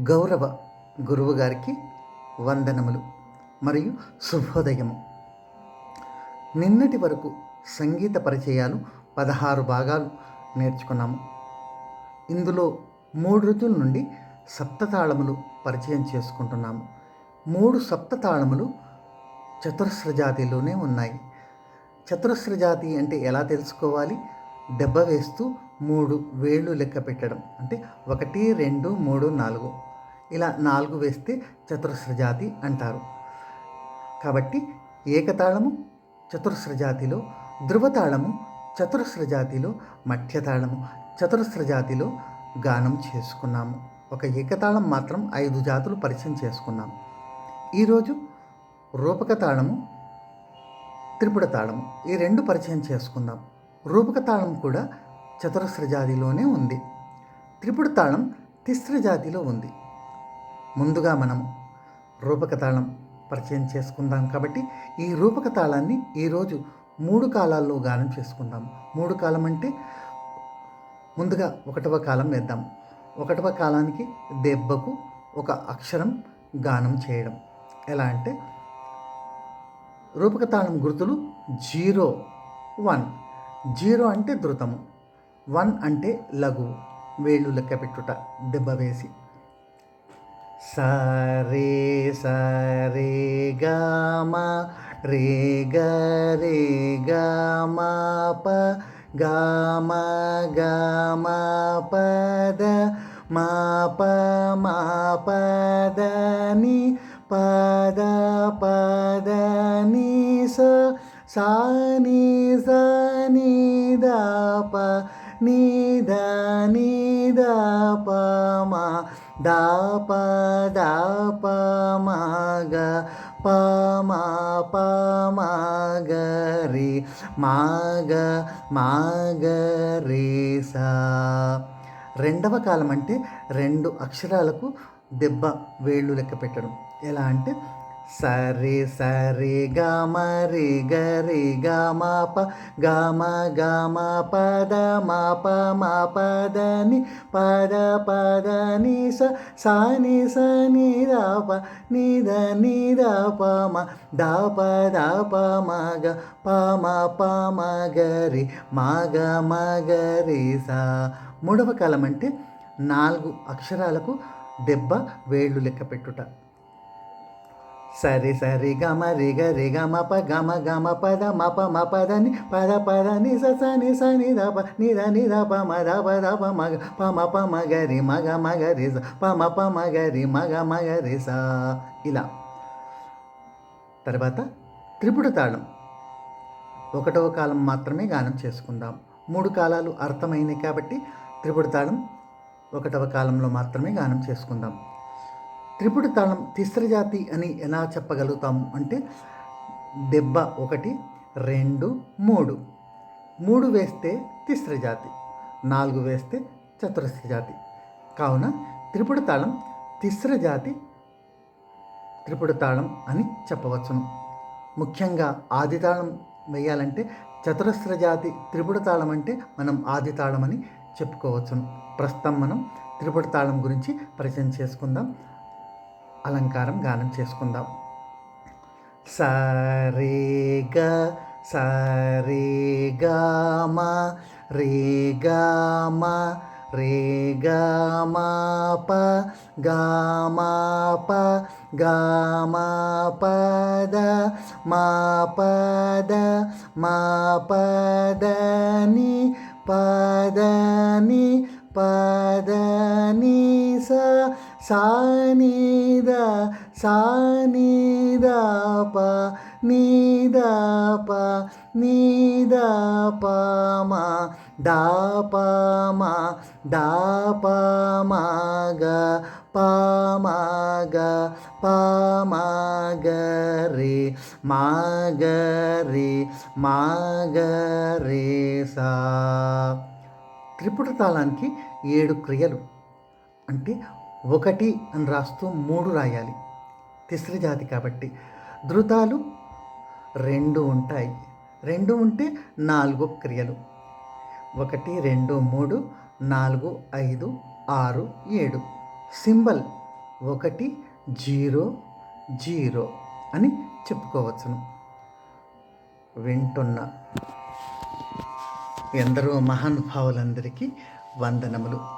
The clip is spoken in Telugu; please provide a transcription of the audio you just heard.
గౌరవ గురువుగారికి వందనములు మరియు శుభోదయము. నిన్నటి వరకు సంగీత పరిచయాలు పదహారు భాగాలు నేర్చుకున్నాము. ఇందులో మూడు ఋతువుల నుండి సప్తతాళములు పరిచయం చేసుకుంటున్నాము. మూడు సప్తతాళములు చతురస్ర జాతిలోనే ఉన్నాయి. చతురస్ర జాతి అంటే ఎలా తెలుసుకోవాలి? దెబ్బ వేస్తూ మూడు వేళ్ళు లెక్క పెట్టడం అంటే ఒకటి రెండు మూడు నాలుగు. ఇలా నాలుగు వేస్తే చతురస్ర జాతి అంటారు. కాబట్టి ఏకతాళము చతురస్ర జాతిలో ధృవతాళము చతురస్ర జాతిలో మఠ్యతాళము చతురస్ర జాతిలో గానం చేసుకున్నాము. ఒక ఏకతాళం మాత్రం ఐదు జాతులు పరిచయం చేసుకున్నాము. ఈరోజు రూపక తాళము త్రిపుడ తాళము ఈ రెండు పరిచయం చేసుకుందాం. రూపక తాళం కూడా చతురస్ర జాతిలోనే ఉంది. త్రిపుడ తాళం తిస్ర జాతిలో ఉంది. ముందుగా మనం రూపకతాళం పరిచయం చేసుకుందాం కాబట్టి ఈ రూపక తాళాన్ని ఈరోజు మూడు కాలాల్లో గానం చేసుకుందాం. మూడు కాలం అంటే ముందుగా ఒకటవ కాలం వేద్దాం. ఒకటవ కాలానికి దెబ్బకు ఒక అక్షరం గానం చేయడం. ఎలా అంటే రూపకతాళం గుర్తులు జీరో వన్. జీరో అంటే ధృతము వన్ అంటే లఘువు వేళ్ళు లెక్క పెట్టుట దెబ్బ వేసి. సరే సరే గమ రే గ రే గమ ప గమ గమ పద మా ప మా పదని పద పదని స సా ని స ని ద ప దాప దాప మాగ పమా ప గ రే మాగ మాగ రే సా. రెండవ కాలం అంటే రెండు అక్షరాలకు దెబ్బ వేళ్ళు లెక్క పెట్టడం. ఎలా అంటే సరే సరే గమ రే గ రే గమ ప గమ గమ పద మా ప మా పద ని పద పద ని స సా ని స ని ద ప ని ద ని ద ప మ ద ప ద ప మ గ ప మ ప మ గ రి మ గ మ గ రి సా. మూడవ కాలం అంటే నాలుగు అక్షరాలకు దెబ్బ వేళ్ళు లెక్క పెట్టుట. సరి సరి గమ రి గ రి గమ ప గమ పద మ ప మ పద ని పద పద ని స స ని స ని ద ప ని ద ని ద ప మ ద ప ద ప మ గ ప మ ప మ గ రి మ గ మ గ రి స ప మ ప మ గ రి మ గ మ గ రి స. ఇలా. తర్వాత త్రిపుడు తాళం. ఒకటవ కాలం మాత్రమే గానం చేసుకుందాం. మూడు కాలాలు అర్థమైనవి కాబట్టి త్రిపుడు తాళం ఒకటవ కాలంలో మాత్రమే గానం చేసుకుందాం. త్రిపుట తాళం తిస్ర జాతి అని ఎలా చెప్పగలుగుతాము అంటే దెబ్బ ఒకటి రెండు మూడు. మూడు వేస్తే తిస్ర జాతి నాలుగు వేస్తే చతురస్ర జాతి. కావున త్రిపుట తాళం తిస్ర జాతి త్రిపుట తాళం అని చెప్పవచ్చును. ముఖ్యంగా ఆది తాళం వేయాలంటే చతురస్ర జాతి త్రిపుట తాళం అంటే మనం ఆది తాళం అని చెప్పుకోవచ్చును. ప్రస్తుతం మనం త్రిపుట తాళం గురించి పరిచయం చేసుకుందాం. అలంకారం గానం చేసుకుందాం. సరేగా సరేగామ రేగామ రేగామాప గామాప గామాపద మాపద మాపదని పదని పదని స సా ని సా ని ద ప ని ద ప ద ప మ ద ప మ రే మా గ రే మా రే సా. త్రిపుట తాళానికి ఏడు క్రియలు. అంటే ఒకటి అని రాస్తూ మూడు రాయాలి. తిసరి జాతి కాబట్టి. ధృతాలు రెండు ఉంటాయి. రెండు ఉంటే నాలుగు క్రియలు. ఒకటి రెండు మూడు నాలుగు ఐదు ఆరు ఏడు. సింబల్ ఒకటి జీరో జీరో అని చెప్పుకోవచ్చును. వింటున్న ఎందరో మహానుభావులందరికీ వందనములు.